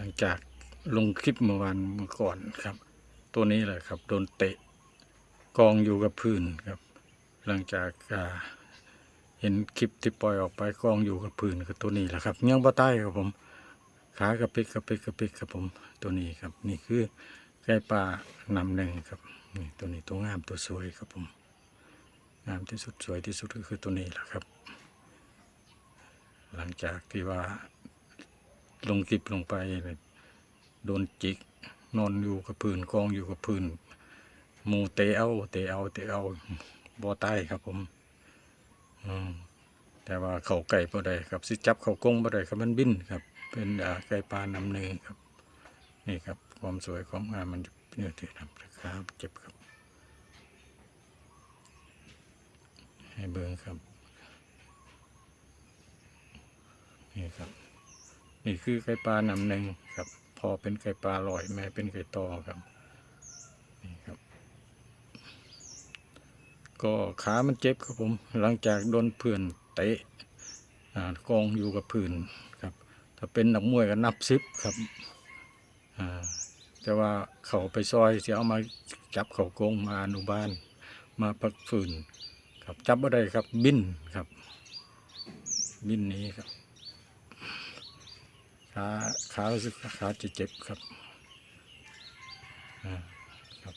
ลังจากลงคลิปเมื่อวานเมื่อก่อนครับ ตัวนี้แหละครับ โดนเตะกองอยู่กับพื้นครับ หลังจากเห็นคลิปที่ปล่อยออกไปกองอยู่กับพื้นคือตัวนี้แหละครับยังบ่ใต้ครับผม ขากระปิกกระปิกกระปิกครับผมตัวนี้ครับ นี่คือไก่ป่านำหนึ่งครับนี่ตัวนี้ตัวงามตัวสวยครับผมงามที่สุดสวยที่สุดก็คือตัวนี้แหละครับ หลังจากที่ว่า ลงคลิปลงไปเนี่ยโดนจิก นอนอยู่กับพื้นกองอยู่กับพื้นหมูเตเอาเตเอาเตเอาบ่อใต้ครับผมอืมแต่ว่าเขาไก่บ่ได้ครับสิจับเขากงบ่ได้ครับมันบินครับ เป็นไก่ปลานำเนือครับ นี่ครับ ความสวยความงามมันเนี่ยที่ทำครับเจ็บครับ ให้เบิ่งครับนี่ครับ นี่คือไก่ปลานำหนึ่งครับ พอเป็นไก่ปลาลอยแม่เป็นไก่ตอครับนี่ครับ ก็ขามันเจ็บครับผม หลังจากโดนเพื่อนเตะกองอยู่กับพื้นครับ ถ้าเป็นนักมวยก็นับซิบครับแต่ว่าเขาไปซอยเสียเอามาจับเขากงมาอนุบาลมาพักฝืนครับจับบ่ได้ครับบินครับ บินนี้ครับ ขาขารู้สึกขาจะเจ็บครับอ่าครับ